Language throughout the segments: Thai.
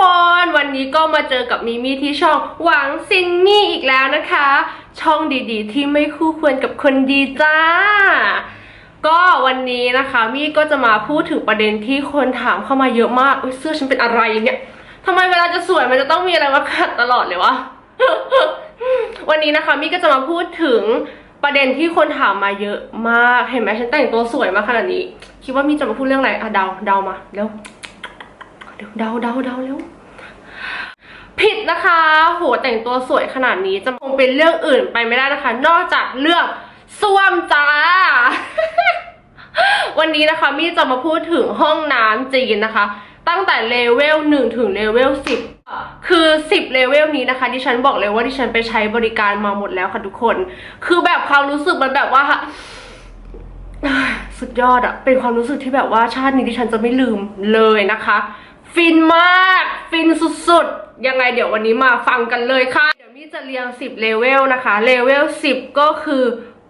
คนวันนี้ก็มาเจอกับมิมี่ที่ช่องหวังซินมี่อีกแล้วนะคะ ช่องดีๆ ที่ไม่คู่ควรกับคนดีจ้า ก็วันนี้นะคะมี่ก็จะมาพูดถึงประเด็นที่คนถามเข้ามาเยอะมากอุ๊ยเสื้อฉันเป็นอะไรเนี่ยทำไมเวลาจะสวยมันจะต้องมีอะไรมาขัดตลอดเลยวะวันนี้นะคะมี่ก็จะมาพูดถึงประเด็นที่คนถามมาเยอะมากเห็นไหมฉันแต่งตัวสวยมากขนาดนี้ คิดว่ามี่จะมาพูดเรื่องอะไรอะเดาเดามาเร็ว เดี๋ยวเดาเดาเดาเร็วผิดนะคะ โหแต่งตัวสวยขนาดนี้จะคงเป็นเรื่องอื่นไปไม่ได้นะคะ นอกจากเรื่องส้วมจ้า วันนี้นะคะมี่จะมาพูดถึงห้องน้ำจีนนะคะ ตั้งแต่เลเวล1ถึงเลเวล10คือ 10 เลเวลนี้นะคะ ดิฉันบอกเลยว่าดิฉันไปใช้บริการมาหมดแล้วค่ะทุกคน คือแบบความรู้สึกมันแบบว่า สุดยอดอะเป็นความรู้สึกที่แบบว่าชาตินี้ดิฉันจะไม่ลืมเลยนะคะ ฟินมาก ฟินสุดๆ ยังไงเดี๋ยววันนี้มาฟังกันเลยค่ะ เดี๋ยวมี่จะเรียง 10เลเวลนะคะ เลเวล 10 ก็คือ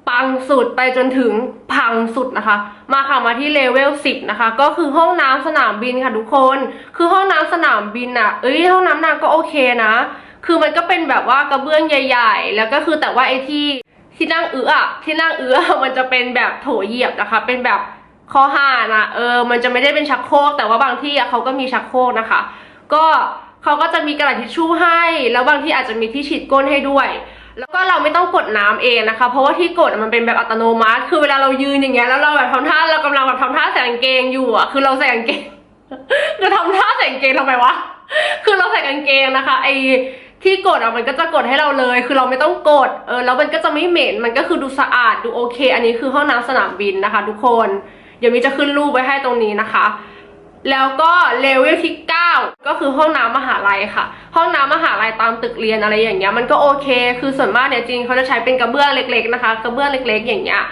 ปังสุดไปจนถึงพังสุดนะคะ มาค่ะมาที่เลเวล 10 นะคะ ก็คือห้องน้ำสนามบินค่ะทุกคน คือห้องน้ำสนามบินอะเอ้ยห้องน้ำนางก็โอเคนะ คือมันก็เป็นแบบว่ากระเบื้องใหญ่ ๆ แล้วก็คือแต่ว่าไอ้ที่ที่นั่งเอื้อที่นั่งเอื้อมันจะเป็นแบบโถเหยียบนะคะ เป็นแบบ คอห่านะเออมันจะไม่ได้เป็นชักโครกแต่ว่าบางที่เขาก็มีชักโครกนะคะ ก็เขาก็จะมีกระดาษทิชชู่ให้ แล้วบางที่อาจจะมีที่ฉีดก้นให้ด้วย แล้วก็เราไม่ต้องกดน้ำเองนะคะ เพราะว่าที่กดมันเป็นแบบอัตโนมัติ คือเวลาเรายืนอย่างเงี้ยแล้วเราแบบทำท่าเรากำลังแบบทำท่าใส่กางเกงอยู่อะคือเราใส่กางเกงจะทำท่าใส่กางเกงทำไมวะคือเราใส่กางเกงนะคะไอที่กดอะมันก็จะกดให้เราเลย คือเราไม่ต้องกดเออแล้วมันก็จะไม่เหม็นมันก็คือดูสะอาดดูโอเค อันนี้คือห้องน้ำสนามบินนะคะ ทุกคน เดี๋ยวมีจะขึ้นรูปไว้ให้ตรงนี้นะคะ แล้วก็เลเวลที่ 9 ก็คือห้องน้ำมหาลัยค่ะ ห้องน้ำมหาลัยตามตึกเรียนอะไรอย่างเงี้ยมันก็โอเค คือส่วนมากเนี่ยจริงเขาจะใช้เป็นกระเบื้องเล็ก ๆ นะคะกระเบื้องเล็ก ๆ อย่างเงี้ย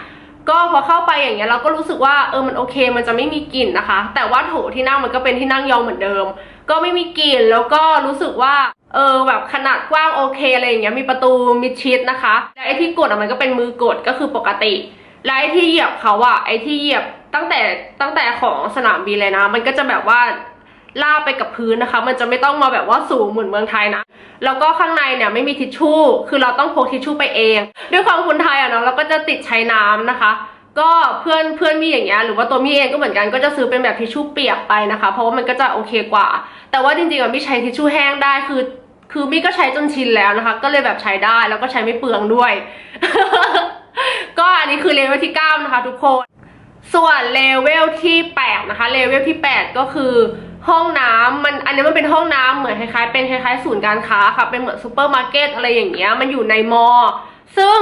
ก็พอเข้าไปอย่างเงี้ยเราก็รู้สึกว่าเออมันโอเค มันจะไม่มีกลิ่นนะคะ แต่ว่าโถที่นั่งมันก็เป็นที่นั่งยองเหมือนเดิม ก็ไม่มีกลิ่นแล้วก็รู้สึกว่าเออแบบขนาดกว้างโอเคอะไรอย่างเงี้ยมีประตูมิดชิดนะคะและไอ้ที่กดอะมันก็เป็นมือกดก็คือปกติ และไอ้ที่เหยียบเขาอะไอ้ที่เหยียบตั้งแต่ตั้งแต่ของสนามบินเลยนะ มันก็จะแบบว่าลาไปกับพื้นนะคะ มันจะไม่ต้องมาแบบว่าสูงเหมือนเมืองไทยนะ แล้วก็ข้างในเนี่ยไม่มีทิชชู่ คือเราต้องพกทิชชู่ไปเอง ด้วยความคนไทยอะเนาะเราก็จะติดใช้น้ำนะคะ ก็เพื่อนเพื่อนมีอย่างเงี้ยหรือว่าตัวมี่เองก็เหมือนกันก็จะซื้อเป็นแบบทิชชู่เปียกไปนะคะ เพราะว่ามันก็จะโอเคกว่า แต่ว่าจริงๆอะมี่ใช้ทิชชู่แห้งได้คือ คือมี่ก็ใช้จนชินแล้วนะคะ ก็เลยแบบใช้ได้แล้วก็ใช้ไม่เปลืองด้วย ก็อันนี้คือเลเวลที่ 9 นะคะทุกคน ส่วนเลเวลที่ 8 นะคะ เลเวลที่ 8 ก็คือห้องน้ำมันอันนี้มันเป็นห้องน้ำเหมือนคล้ายๆเป็นคล้ายๆศูนย์การค้าค่ะเป็นเหมือนซูเปอร์มาร์เก็ตอะไรอย่างเงี้ยมันอยู่ในมอ ซึ่ง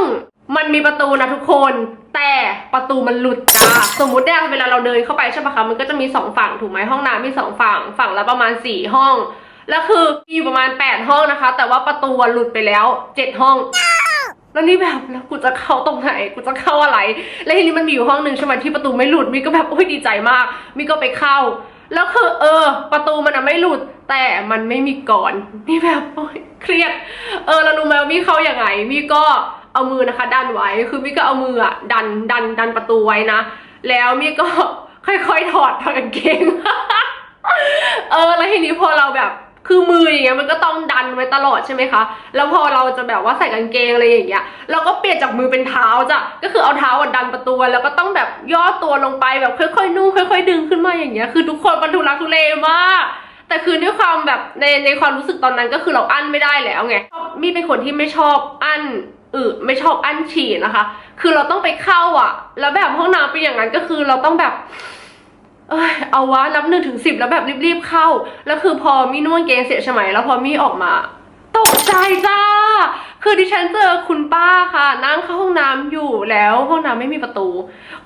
มันมีประตูนะทุกคน แต่ประตูมันหลุดจ้าสมมุติเนี่ยเวลาเราเดินเข้าไปใช่ปะคะมันก็จะมีสองฝั่งถูกไหมห้องน้ำมีสองฝั่งฝั่งละประมาณสี่ห้อง แล้วคือมีอยู่ประมาณแปดห้องนะคะ แต่ว่าประตูหลุดไปแล้วเจ็ดห้อง แล้วนี่แบบแล้วกูจะเข้าตรงไหนกูจะเข้าอะไร แล้วทีนี้มันมีอยู่ห้องหนึ่งใช่ไหมที่ประตูไม่หลุดมีก็แบบโอ้ยดีใจมาก มีก็ไปเข้า แล้วคือเออ ประตูมันอะไม่หลุด แต่มันไม่มีก่อนมีแบบโอ้ยเครียด เออแล้วรู้ไหมว่ามีเข้ายังไง มีก็เอามือนะคะ ดันไว้คือมีก็เอามืออะดันดันดันประตูไว้นะแล้วมีก็ค่อยๆถอดทางกางเกง เออแล้วทีนี้พอเราแบบ คือมืออย่างเงี้ยมันก็ต้องดันไว้ตลอดใช่ไหมคะ แล้วพอเราจะแบบว่าใส่กางเกงอะไรอย่างเงี้ย เราก็เปลี่ยนจากมือเป็นเท้าจ้ะ ก็คือเอาเท้าอะดันประตูแล้วก็ต้องแบบย่อตัวลงไปแบบค่อยๆนุ่งค่อย ๆ ดึงขึ้นมาอย่างเงี้ย คือทุกคนมันทุลักทุเลมากแต่คือด้วยความแบบในในความรู้สึกตอนนั้นก็คือเราอั้นไม่ได้แล้วไงมี่เป็นคนที่ไม่ชอบอั้นอือไม่ชอบอั้นฉี่นะคะ คือเราต้องไปเข้าอะ แล้วแบบห้องน้ำเป็นอย่างนั้นก็คือเราต้องแบบ เอ้ยเอาวะนับหนึ่งถึงสิบแล้วแบบรีบๆเข้า แล้วคือพอมี่นุ่งเกงเสร็จใช่ไหมแล้วพอมี่ออกมาตกใจจ้า คือดิฉันเจอคุณป้าค่ะ นั่งเข้าห้องน้ำอยู่แล้วห้องน้ำไม่มีประตู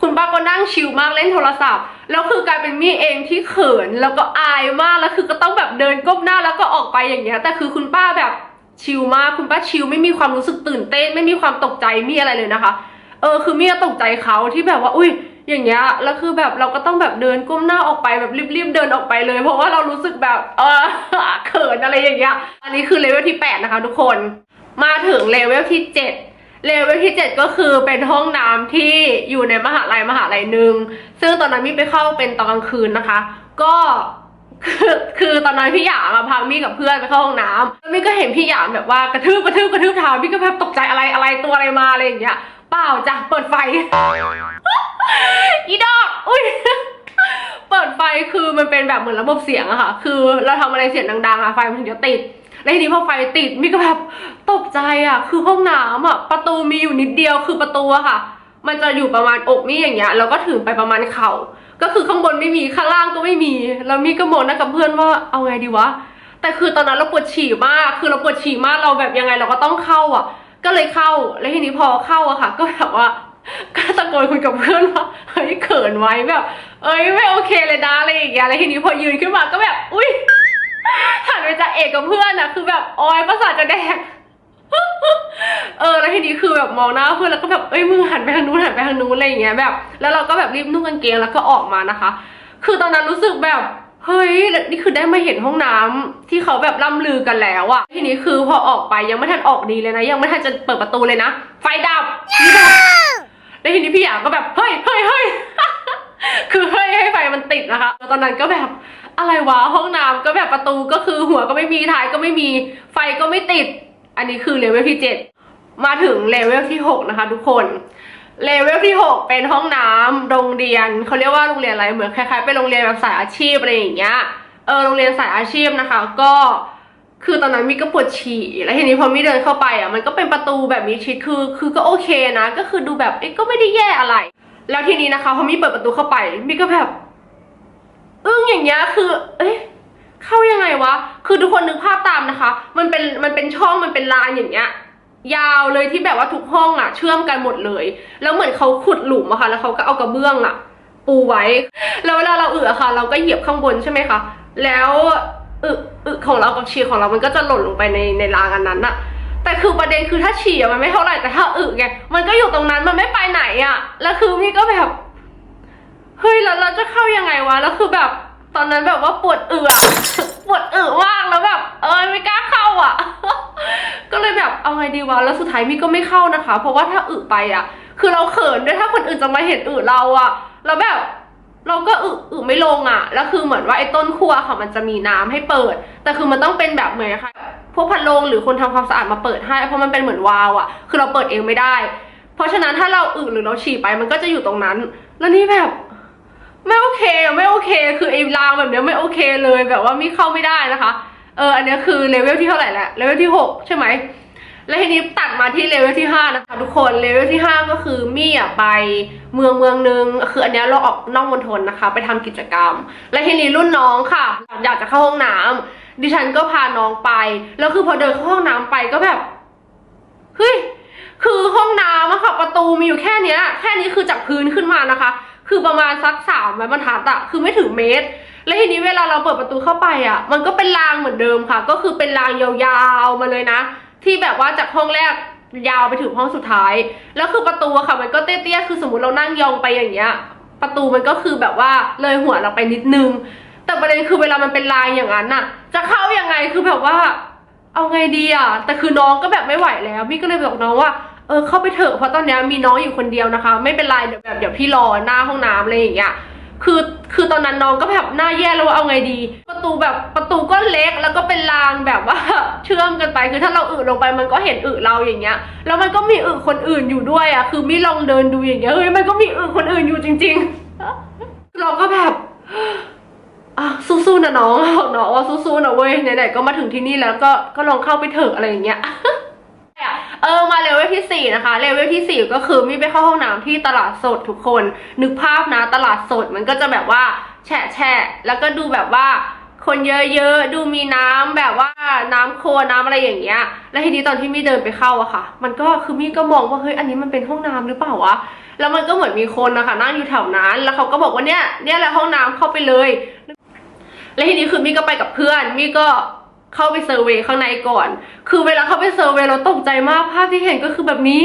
คุณป้าก็นั่งชิลมากเล่นโทรศัพท์ แล้วคือกลายเป็นมี่เองที่เขินแล้วก็อายมากแล้วคือก็ต้องแบบเดินก้มหน้าแล้วก็ออกไปอย่างเงี้ย แต่คือคุณป้าแบบชิลมากคุณป้าชิลไม่มีความรู้สึกตื่นเต้น ไม่มีความตกใจมีอะไรเลยนะคะ เออคือมี่ตกใจเขาที่แบบว่า อุ้ย อย่างเงี้ยแล้วคือแบบเราก็ต้องแบบเดินก้มหน้าออกไปแบบรีบๆเดินออกไปเลย เพราะว่าเรารู้สึกแบบเออเขินอะไรอย่างเงี้ยอันนี้คือเลเวลที่ 8 นะคะ ทุกคนมาถึงเลเวลที่ 7เลเวลที่ 7 ก็คือเป็นห้องน้ำที่อยู่ในมหาลัยมหาลัยหนึ่งซึ่งตอนนั้นมี่ไปเข้าเป็นตอนกลางคืนนะคะ ก็คือคือตอนนั้นพี่หยามอะพามี่กับเพื่อนไปเข้าห้องน้ำแล้วมี่ก็เห็นพี่หยามแบบว่ากระทืบกระทืบกระทืบเท้าพี่ก็แบบตกใจอะไรอะไรตัวอะไรมาอะไรอย่างเงี้ยเปล่าจ้ะเปิดไฟ อีดอกอุ้ยเปิดไฟคือมันเป็นแบบเหมือนระบบเสียงอะค่ะ คือเราทำอะไรเสียงดังๆอะไฟมันถึงจะติดแล้วทีนี้พอไฟติดมีก็แบบตกใจอะคือห้องน้ำอะประตูมีอยู่นิดเดียวคือประตูอะค่ะ มันจะอยู่ประมาณอกมี่อย่างเงี้ยแล้วก็ถึงไปประมาณเข่าก็คือข้างบนไม่มีข้างล่างก็ไม่มีแล้วมีก็มองน้ากับเพื่อนว่าเอาไงดีวะแต่คือตอนนั้นเราปวดฉี่มาก คือเราปวดฉี่มากเราแบบยังไงเราก็ต้องเข้าอะ ก็เลยเข้า แล้วทีนี้พอเข้าอะค่ะ ก็แบบว่า ก็ตะโกนคุยกับเพื่อนว่าเฮ้ยเขินไว้แบบ เอ้ยไม่โอเคเลยนะอะไรอย่างเงี้ยแล้วทีนี้พอยืนขึ้นมาก็แบบ อุ้ยหันไปจะเอกกับเพื่อนอะคือแบบโอ้ยประสาทจะแดกเออแล้วทีนี้คือแบบมองหน้าเพื่อนแล้วก็แบบเอ้ยมึงหันไปทางนู้นหันไปทางนู้นอะไรอย่างเงี้ยแบบ แล้วเราก็แบบรีบนุ่งกางเกงแล้วก็ออกมานะคะ คือตอนนั้นรู้สึกแบบเฮ้ยนี่คือได้มาเห็นห้องน้ำที่เขาแบบล่ำลือกันแล้วอะทีนี้คือพอออกไปยังไม่ทันออกดีเลยนะ ยังไม่ทันจะเปิดประตูเลยนะ ไฟดับนี่แบบ แล้วทีนี้พี่หยางก็แบบเฮ้ยเฮ้ยเฮ้ยคือเฮ้ยให้ไฟมันติดนะคะตอนนั้นก็แบบอะไรวะห้องน้ำก็แบบประตูก็คือหัวก็ไม่มีท้ายก็ไม่มีไฟก็ไม่ติด อันนี้คือเลเวลที่เจ็ดมาถึงเลเวลที่หกนะคะ ทุกคนเลเวลที่หกเป็นห้องน้ำโรงเรียนเขาเรียกว่าโรงเรียนอะไรเหมือนคล้ายๆเป็นโรงเรียนแบบสายอาชีพอะไรอย่างเงี้ยเออโรงเรียนสายอาชีพนะคะ ก็ คือตอนนั้นมิก็ปวดฉี่ แล้วทีนี้พอมิเดินเข้าไปอะ มันก็เป็นประตูแบบมิดชิด คือ คือก็โอเคนะ ก็คือดูแบบเอ๊ะก็ไม่ได้แย่อะไร แล้วทีนี้นะคะพอมิเปิดประตูเข้าไปมิก็แบบอึ้งอย่างเงี้ย คือ เอ๊ะเข้ายังไงวะ คือทุกคนนึกภาพตามนะคะ มันเป็น มันเป็นช่อง มันเป็นลานอย่างเงี้ย ยาวเลยที่แบบว่าทุกห้องอะ เชื่อมกันหมดเลย แล้วเหมือนเขาขุดหลุมอะค่ะ แล้วเขาก็เอากระเบื้องอะปูไว้ แล้วเวลาเราอึอะค่ะ เราก็เหยียบข้างบนใช่ไหมคะ แล้ว อึอึของเรากับฉี่ของเรามันก็จะหล่นลงไปในในรางอันนั้นอะแต่คือประเด็นคือถ้าฉี่อะมันไม่เท่าไหร่แต่ถ้าอึไงมันก็อยู่ตรงนั้นมันไม่ไปไหนอะแล้วคือมี่ก็แบบเฮ้ยแล้วเราจะเข้ายังไงวะแล้วคือแบบตอนนั้นแบบว่าปวดอึอะปวดอึมากแล้วแบบ เออไม่กล้าเข้าอะ ก็เลยแบบเอาไงดีวะแล้วสุดท้ายมี่ก็ไม่เข้านะคะ เพราะว่าถ้าอึไปอะ คือเราเขินด้วยถ้าคนอื่นจะมาเห็นอึเราอะแล้วแบบ เราก็อึอึไม่ลงอะ แล้วคือเหมือนว่าไอ้ต้นขั้วค่ะมันจะมีน้ำให้เปิด แต่คือมันต้องเป็นแบบเหมือนค่ะ พวกพัดลมหรือคนทำความสะอาดมาเปิดให้ เพราะมันเป็นเหมือนวาล์วอะ คือเราเปิดเองไม่ได้ เพราะฉะนั้นถ้าเราอึหรือเราฉี่ไปมันก็จะอยู่ตรงนั้น แล้วนี่แบบไม่โอเคไม่โอเค คือไอ้รางแบบเนี้ยไม่โอเคเลยแบบว่ามีเข้าไม่ได้นะคะ เอออันนี้คือเลเวลที่เท่าไหร่แหละเลเวลที่หกใช่ไหม แล้วทีนี้ตัดมาที่เลเวลที่ห้านะคะทุกคนเลเวลที่ห้าก็คือมี่อะไปเมืองเมืองหนึงคืออันนี้เราออกนอกมณฑลนะคะ ไปทำกิจกรรม และทีนี้รุ่นน้องค่ะ อยากจะเข้าห้องน้ำดิฉันก็พาน้องไปแล้วคือพอเดินเข้าห้องน้ำไปก็แบบเฮ้ยคือห้องน้ำอะค่ะประตูมีอยู่แค่เนี้ย แค่นี้คือจากพื้นขึ้นมานะคะ คือประมาณสักสามไม้บรรทัดอะคือไม่ถึงเมตร แล้วทีนี้เวลาเราเปิดประตูเข้าไปอะมันก็เป็นรางเหมือนเดิมค่ะ ก็คือเป็นรางยาวๆมาเลยนะ ที่แบบว่าจากห้องแรกยาวไปถึงห้องสุดท้าย แล้วคือประตูอะค่ะ มันก็เตี้ยๆ คือสมมติเรานั่งยองไปอย่างเงี้ย ประตูมันก็คือแบบว่าเลยหัวเราไปนิดนึง แต่ประเด็นคือเวลามันเป็นรางอย่างนั้นน่ะ จะเข้ายังไงคือแบบว่า เอาไงดีอะ แต่คือน้องก็แบบไม่ไหวแล้วมี่ก็เลยบอกน้องว่าเออเข้าไปเถอะเพราะตอนนี้มีน้องอยู่คนเดียวนะคะ ไม่เป็นไรเดี๋ยวแบบเดี๋ยวพี่รอหน้าห้องน้ำอะไรอย่างเงี้ย คือคือตอนนั้นน้องก็แบบหน้าแย่แล้วว่าเอาไงดี ประตูแบบประตูก็เล็กแล้วก็เป็นรางแบบว่าเชื่อมกันไป คือถ้าเราอึลงไปมันก็เห็นอึเราอย่างเงี้ย แล้วมันก็มีอึคนอื่นอยู่ด้วยอะคือมี่ลองเดินดูอย่างเงี้ยเฮ้ยมันก็มีอึคนอื่นอยู่จริง ๆ เราก็แบบสู้ๆนะน้องบอกน้องว่าสู้ๆนะเว้ยไหนๆก็มาถึงที่นี่แล้วก็ก็ลองเข้าไปเถอะอะไรอย่างเงี้ย เออมาเลเวล ที่สี่นะคะเลเวลที่สี่ก็คือมีไปเข้าห้องน้ำที่ตลาดสดทุกคน นึกภาพนะตลาดสดมันก็จะแบบว่าแฉะแฉะแล้วก็ดูแบบว่าคนเยอะๆ ดูมีน้ำแบบว่าน้ำโคลนน้ำอะไรอย่างเงี้ย แล้วทีนี้ตอนที่มี่เดินไปเข้าอะค่ะ มันก็คือมี่ก็มองว่าเฮ้ยอันนี้มันเป็นห้องน้ำหรือเปล่าวะ แล้วมันก็เหมือนมีคนนะคะนั่งอยู่แถวนั้น แล้วเขาก็บอกว่าเนี่ยเนี่ยแหละห้องน้ำเข้าไปเลย แล้วทีนี้คือมี่ก็ไปกับเพื่อน มี่ก็ เข้าไปเซอร์เวย์ข้างในก่อน คือเวลาเข้าไปเซอร์เวย์เราตกใจมากภาพที่เห็นก็คือแบบนี้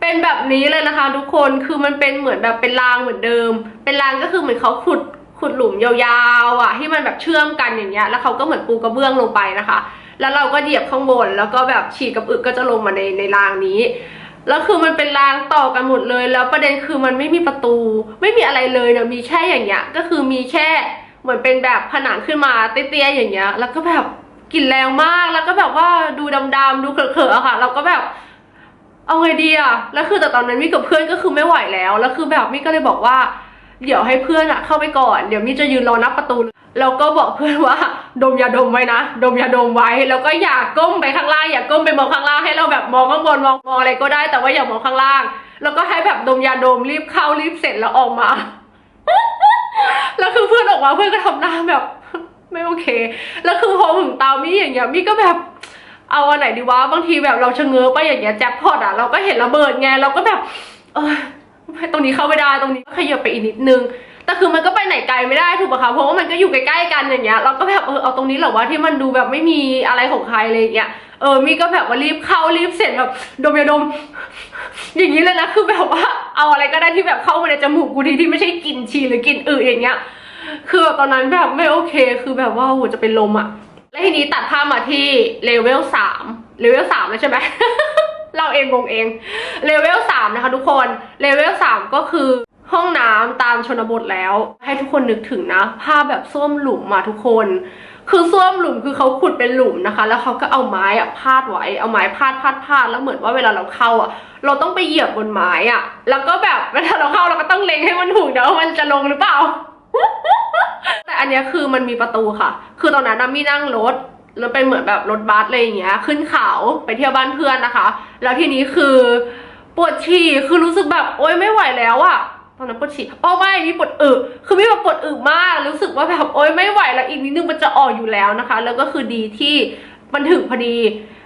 เป็นแบบนี้เลยนะคะ ทุกคน คือมันเป็นเหมือนแบบเป็นรางเหมือนเดิม เป็นรางก็คือเหมือนเขาขุดขุดหลุมยาวๆอะที่มันแบบเชื่อมกันอย่างเงี้ย แล้วเขาก็เหมือนปูกระเบื้องลงไปนะคะ แล้วเราก็เหยียบข้างบน แล้วก็แบบฉีกกับอึกก็จะลงมาในในรางนี้แล้วคือมันเป็นรางต่อกันหมดเลย แล้วประเด็นคือมันไม่มีประตู ไม่มีอะไรเลยเนี่ยมีแค่อย่างเงี้ย ก็คือมีแค่ เหมือนเป็นแบบผนังขึ้นมาเตี้ยๆอย่างเงี้ย แล้วก็แบบกลิ่นแรงมาก แล้วก็แบบว่าดูดำๆดูเขอะๆอะค่ะ เราก็แบบเอาไงดีอะแล้วคือแต่ตอนนั้นมี่กับเพื่อนก็คือไม่ไหวแล้ว แล้วคือแบบมี่ก็เลยบอกว่า เดี๋ยวให้เพื่อนอะเข้าไปก่อน เดี๋ยวมี่จะยืนรอหนับประตูแล้วก็บอกเพื่อนว่าดมยาดมไว้นะ ดมยาดมไว้ แล้วก็อย่าก้มไปข้างล่าง อย่าก้มไปมองข้างล่างให้เราแบบมองข้างบนมองมองอะไรก็ได้ แต่ว่าอย่ามองข้างล่าง แล้วก็ให้แบบดมยาดมรีบเข้ารีบเสร็จแล้วออกมา แล้วคือเพื่อนออกมาเพื่อนก็ทำหน้าแบบไม่โอเค แล้วคือพอถึงตามี่อย่างเงี้ยมี่ก็แบบเอาอันไหนดีวะบางทีแบบเราชะเง้อไปอย่างเงี้ยแจ็คพอตอะเราก็เห็นระเบิดไงเราก็แบบ เออตรงนี้เข้าไม่ได้ตรงนี้ขยับไปอีกนิดนึงแต่คือมันก็ไปไหนไกลไม่ได้ถูกปะคะเพราะว่ามันก็อยู่ใกล้ๆกันอย่างเงี้ยเราก็แบบเออเอาตรงนี้เหรอวะที่มันดูแบบไม่มีอะไรของใครเลยอย่างเงี้ย เออมี่ก็แบบว่ารีบเข้ารีบเสร็จแบบดมยาดม อย่างนี้เลยนะคือแบบว่าเอาอะไรก็ได้ที่แบบเข้ามาในจมูกกูทีที่ไม่ใช่กลิ่นฉี่หรือกลิ่นอึอย่างเงี้ย คือแบบตอนนั้นแบบไม่โอเค คือแบบว่าโหจะเป็นลมอะแล้วทีนี้ตัดภาพมาที่เลเวลสามเลเวลสามแล้วใช่ไหมเราเองงงเองเลเวลสามนะคะทุกคนเลเวลสามก็คือห้องน้ำตามชนบทแล้ว ให้ทุกคนนึกถึงนะ ภาพแบบส้วมหลุมมาทุกคน คือส้วมหลุมคือเขาขุดเป็นหลุมนะคะ แล้วเขาก็เอาไม้อะพาดไว้ เอาไม้พาดพาดพาดแล้วเหมือนว่าเวลาเราเข้าอะเราต้องไปเหยียบบนไม้อะแล้วก็แบบเวลาเราเข้าเราก็ต้องเล็งให้มันถูกนะว่ามันจะลงหรือเปล่า แต่อันนี้คือมันมีประตูค่ะ คือตอนนั้นมี่นั่งรถแล้วเป็นเหมือนแบบรถบัสอะไรอย่างเงี้ย ขึ้นเขาไปเที่ยวบ้านเพื่อนนะคะ แล้วทีนี้คือปวดฉี่คือรู้สึกแบบโอ๊ยไม่ไหวแล้วอะ ตอนนั้นปวดฉี่อ๋อไม่มีปวดอึคือมีแบบปวดอึมาก รู้สึกว่าแบบโอ๊ยไม่ไหวแล้วอีกนิดนึงมันจะออกอยู่แล้วนะคะ แล้วก็คือดีที่มันถึงพอดี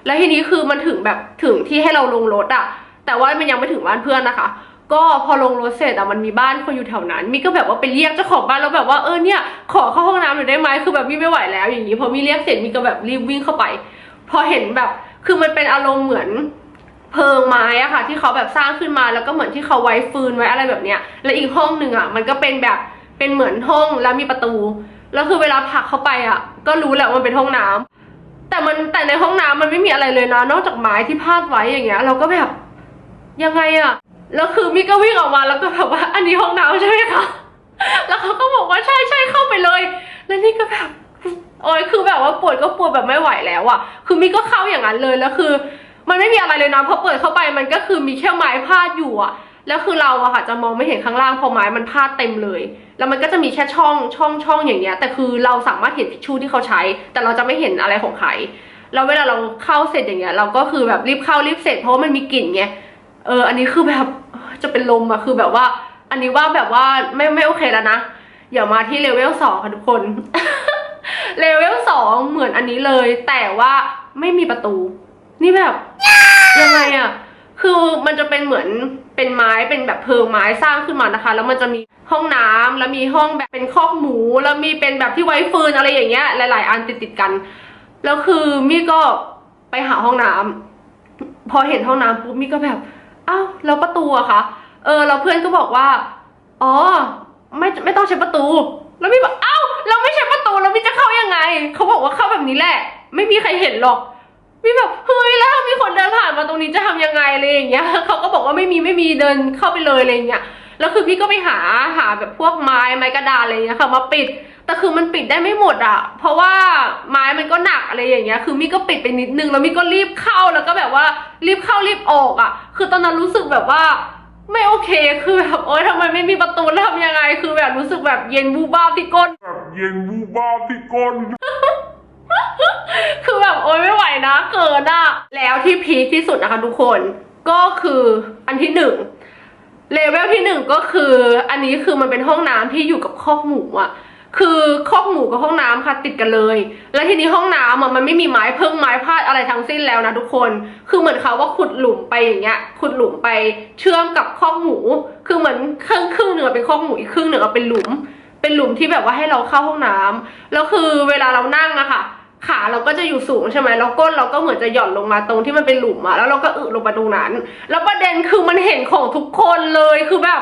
แล้วทีนี้คือมันถึงแบบถึงที่ให้เราลงรถอะแต่ว่ามันยังไม่ถึงบ้านเพื่อนนะคะ ก็พอลงรถเสร็จอะมันมีบ้านคนอยู่แถวนั้นมิก็แบบว่าไปเรียกเจ้าของบ้านแล้วแบบว่าเออเนี่ยขอเข้าห้องน้ำหน่อยได้ไหมคือแบบมิไม่ไหวแล้วอย่างนี้พอมิเรียกเสร็จมิก็แบบรีบวิ่งเข้าไป พอเห็นแบบคือมันเป็นอารมณ์เหมือน เพิงไม้อะค่ะ ที่เขาแบบสร้างขึ้นมาแล้วก็เหมือนที่เขาไว้ฟืนไว้อะไรแบบเนี้ย แล้วอีกห้องหนึ่งอะมันก็เป็นแบบเป็นเหมือนห้องแล้วมีประตู แล้วคือเวลาผลักเข้าไปอะก็รู้แหละว่ามันเป็นห้องน้ำแต่มันแต่ในห้องน้ำมันไม่มีอะไรเลยนะ นอกจากไม้ที่พาดไว้อย่างเงี้ย เราก็แบบยังไงอะแล้วคือมิก็วิ่งออกมาแล้วก็แบบว่าอันนี้ห้องน้ำใช่ไหมคะแล้วเขาก็บอกว่าใช่ใช่เข้าไปเลย แล้วนี่ก็แบบโอ้ยคือแบบว่าปวดก็ปวดแบบไม่ไหวแล้วอะคือมิก็เข้าอย่างนั้นเลยแล้วคือ มันไม่มีอะไรเลยนะพอเปิดเข้าไปมันก็คือมีแค่ไม้พาดอยู่อะแล้วคือเราอะค่ะจะมองไม่เห็นข้างล่างเพอไม้มันพาดเต็มเลย แล้วมันก็จะมีแค่ช่องช่องช่องอย่างเงี้ย แต่คือเราสามารถเห็นทิชชู่ที่เขาใช้ แต่เราจะไม่เห็นอะไรของใครแล้วเวลาเราเข้าเสร็จอย่างเงี้ย เราก็คือแบบรีบเข้ารีบเสร็จเพราะว่ามันมีกลิ่นไงเออ อันนี้คือแบบจะเป็นลมอะคือแบบว่า อันนี้ว่าแบบว่าไม่ไม่โอเคแล้วนะอย่ามาที่เลเวลสองค่ะทุกคนเลเวลสองเหมือนอันนี้เลย แต่ว่าไม่มีประตู นี่แบบ ยังไงอะคือมันจะเป็นเหมือนเป็นไม้เป็นแบบเพิงไม้สร้างขึ้นมานะคะ แล้วมันจะมีห้องน้ำแล้วมีห้องแบบเป็นคอกหมู แล้วมีเป็นแบบที่ไว้ฟืนอะไรอย่างเงี้ย หลาย ๆ อันติดติดๆกันแล้วคือมี่ก็ไปหาห้องน้ำพอเห็นห้องน้ำปุ๊บมี่ก็แบบอ้าวแล้วประตูอะคะเออแล้วเพื่อนก็บอกว่าอ๋อไม่ไม่ต้องใช้ประตู แล้วมี่บอกอ้าวเราไม่ใช้ประตูแล้วมี่จะเข้ายังไงเขาบอกว่าเข้าแบบนี้แหละ ไม่มีใครเห็นหรอก มี่แบบเฮ้ยแล้วถ้ามีคนเดินผ่านมาตรงนี้จะทำยังไงอะไรอย่างเงี้ยเขาก็บอกว่าไม่มีไม่มีเดินเข้าไปเลยอะไรอย่างเงี้ยแล้วคือพี่ก็ไปหาหาแบบพวกไม้ไม้กระดานอะไรอย่างเงี้ยค่ะมาปิด แต่คือมันปิดได้ไม่หมดอะ เพราะว่าไม้มันก็หนักอะไรอย่างเงี้ย คือมี่ก็ปิดไปนิดนึงแล้วมี่ก็รีบเข้าแล้วก็แบบว่ารีบเข้ารีบออกอะ คือตอนนั้นรู้สึกแบบว่าไม่โอเค คือแบบโอ๊ยทำไมไม่มีประตูแล้วทำยังไง คือแบบรู้สึกแบบเย็นบูบ้าบที่ก้น แบบเย็นบูบ้าที่ก้น คือแบบโอ๊ยไม่ไหวนะเกินอะแล้วที่พีคที่สุดนะคะทุกคนก็คืออันที่หนึ่งเลเวลที่หนึ่งก็คือ อันนี้คือมันเป็นห้องน้ำที่อยู่กับคอกหมูอะคือคอกหมูกับห้องน้ำค่ะติดกันเลย แล้วทีนี้ห้องน้ำอะมันไม่มีไม้เพิ่งไม้พาดอะไรทั้งสิ้นแล้วนะทุกคน คือเหมือนเขาว่าขุดหลุมไปอย่างเงี้ย ขุดหลุมไปเชื่อมกับคอกหมู คือเหมือนครึ่งครึ่งหนึ่งเป็นคอกหมูอีกครึ่งหนึ่งเป็นหลุม เป็นหลุมที่แบบว่าให้เราเข้าห้องน้ำแล้วคือเวลาเรานั่งอะค่ะ ขาเราก็จะอยู่สูงใช่ไหมแล้วก้นเราก็เหมือนจะหย่อนลงมาตรงที่มันเป็นหลุมอะแล้วเราก็อึลงไปตรงนั้น แล้วประเด็นคือมันเห็นของทุกคนเลยคือแบบ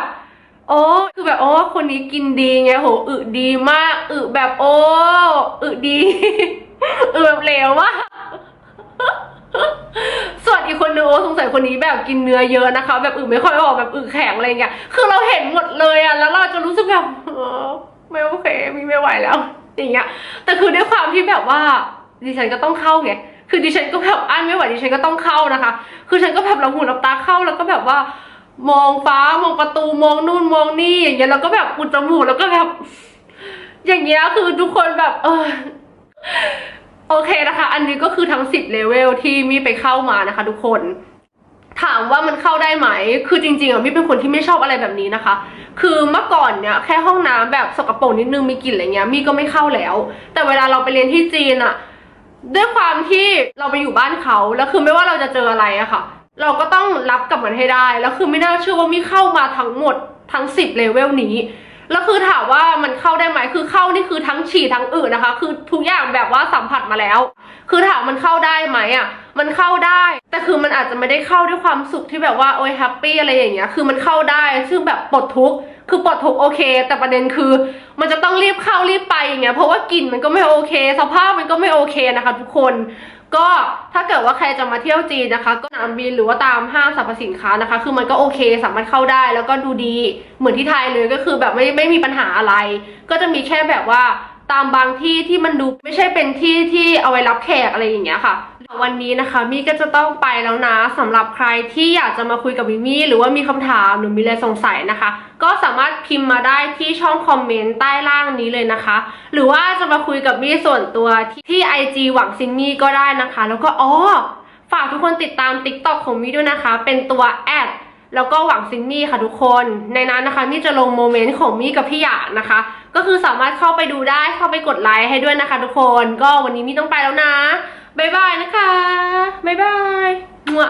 โอ้คือแบบโอ้คนนี้กินดีไงโหอึดีมากอึแบบโอ้อึดีอึแบบเหลวมากส่วนอีกคนนึงโอ้สงสัยคนนี้แบบกินเนื้อเยอะนะคะ แบบอึไม่ค่อยออกแบบอึแข็งอะไรเงี้ยคือเราเห็นหมดเลยอะแล้วเราจะรู้สึกแบบไม่โอเคมีไม่ไหวแล้ว อย่างเงี้ย แต่คือด้วยความที่แบบว่าดิฉันก็ต้องเข้าไง คือดิฉันก็แบบอั้นไม่ไหวดิฉันก็ต้องเข้านะคะ คือฉันก็แบบเราหูรับตาเข้าแล้วก็แบบว่ามองฟ้ามองประตูมองนู่นมองนี่อย่างเงี้ยแล้วก็แบบอุดจมูกแล้วก็แบบ อย่างเงี้ยคือทุกคนแบบ เออโอเคนะคะ อันนี้ก็คือทั้งสิบเลเวลที่มีไปเข้ามานะคะ ทุกคน ถามว่ามันเข้าได้ไหม คือจริงๆอะมี่เป็นคนที่ไม่ชอบอะไรแบบนี้นะคะ คือเมื่อก่อนเนี่ยแค่ห้องน้ำแบบสกปรกนิดนึงมีกลิ่นอะไรเงี้ยมี่ก็ไม่เข้าแล้ว แต่เวลาเราไปเรียนที่จีนอะ ด้วยความที่เราไปอยู่บ้านเขาแล้วคือไม่ว่าเราจะเจออะไรอะค่ะ เราก็ต้องรับกับมันให้ได้ แล้วคือไม่น่าเชื่อว่ามีเข้ามาทั้งหมดทั้งสิบเลเวลนี้ แล้วคือถามว่ามันเข้าได้ไหมคือเข้านี่คือทั้งฉี่ทั้งอืดนะคะ คือทุกอย่างแบบว่าสัมผัสมาแล้ว คือถามมันเข้าได้ไหมอะ มันเข้าได้ แต่คือมันอาจจะไม่ได้เข้าด้วยความสุขที่แบบว่าโอ้ยแฮปปี้อะไรอย่างเงี้ย คือมันเข้าได้ ซึ่งแบบปลดทุกข์ คือปลดทุกข์โอเค แต่ประเด็นคือ มันจะต้องรีบเข้ารีบไปอย่างเงี้ย เพราะว่ากลิ่นมันก็ไม่โอเค สภาพมันก็ไม่โอเคนะคะ ทุกคน ก็ถ้าเกิดว่าใครจะมาเที่ยวจีนนะคะ ก็สนามบินหรือว่าตามห้างสรรพสินค้านะคะ คือมันก็โอเคสามารถเข้าได้ แล้วก็ดูดีเหมือนที่ไทยเลยก็คือแบบไม่ไม่มีปัญหาอะไร ก็จะมีแค่แบบว่า ตามบางที่ที่มันดูไม่ใช่เป็นที่ที่เอาไว้รับแขกอะไรอย่างเงี้ยค่ะ วันนี้นะคะมี่ก็จะต้องไปแล้วนะสำหรับใครที่อยากจะมาคุยกับมิมี่หรือว่ามีคำถามหรือมีอะไรสงสัยนะคะ ก็สามารถพิมพ์มาได้ที่ช่องคอมเมนต์ใต้ล่างนี้เลยนะคะ หรือว่าจะมาคุยกับมี่ส่วนตัวที่ที่ IG หวังซินมี่ก็ได้นะคะ แล้วก็อ๋อฝากทุกคนติดตาม TikTok ของมี่ด้วยนะคะ เป็นตัวแอดแล้วก็หวังซินมี่ค่ะทุกคน ในนั้นนะคะมี่จะลงโมเมนต์ของมี่กับพี่หยานะคะ ก็คือสามารถเข้าไปดูได้เข้าไปกดไลค์ให้ด้วยนะคะ ทุกคนก็วันนี้มี่ต้องไปแล้วนะ บ๊ายบายนะคะ บ๊ายบายมั่ว